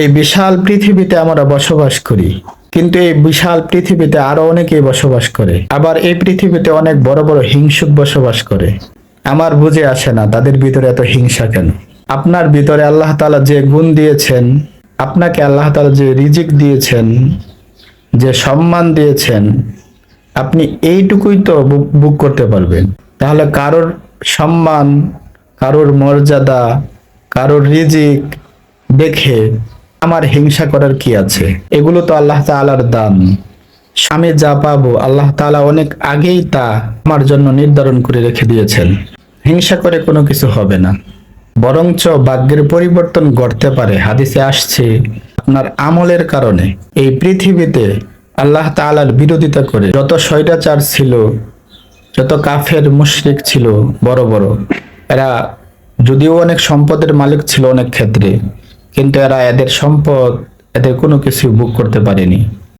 এই বিশাল পৃথিবীতে আমরা বসবাস করি। কিন্তু এই বিশাল পৃথিবীতে আরও অনেকেই বসবাস করে। আবার এই পৃথিবীতে অনেক বড় বড় হিংসুক বসবাস করে। আমার বুঝে আসে না তাদের ভিতরে এত হিংসা কেন? আপনার ভিতরে আল্লাহ তাআলা যে গুণ দিয়েছেন, আপনাকে আল্লাহ তাআলা যে রিজিক দিয়েছেন, যে সম্মান দিয়েছেন, আপনি এইটুকুই তো বুক করতে পারবেন। তাহলে কারোর সম্মান, কারোর মর্যাদা, কারোর রিজিক দেখে আমার হিংসা করার কি আছে? এগুলো তো আল্লাহ তাআলার দান। স্বামী যা পাবো, আল্লাহ তাআলা অনেক আগেই তা আমার জন্য নির্ধারণ করে রেখে দিয়েছেন। হিংসা করে কোনো কিছু হবে না। বরঞ্চ ভাগ্যের পরিবর্তন ঘটতে পারে। হাদিসে আসছে, আপনার আমলের কারণে এই পৃথিবীতে আল্লাহ তাআলার বিরোধিতা করে যত স্বৈরাচার ছিল, যত কাফের মুশরিক ছিল, বড় বড়, এরা যদিও অনেক সম্পদের মালিক ছিল অনেক ক্ষেত্রে কিন্তু এরা এদের সম্পদ এদের কোনো কিছু ভোগ করতে পারেনি।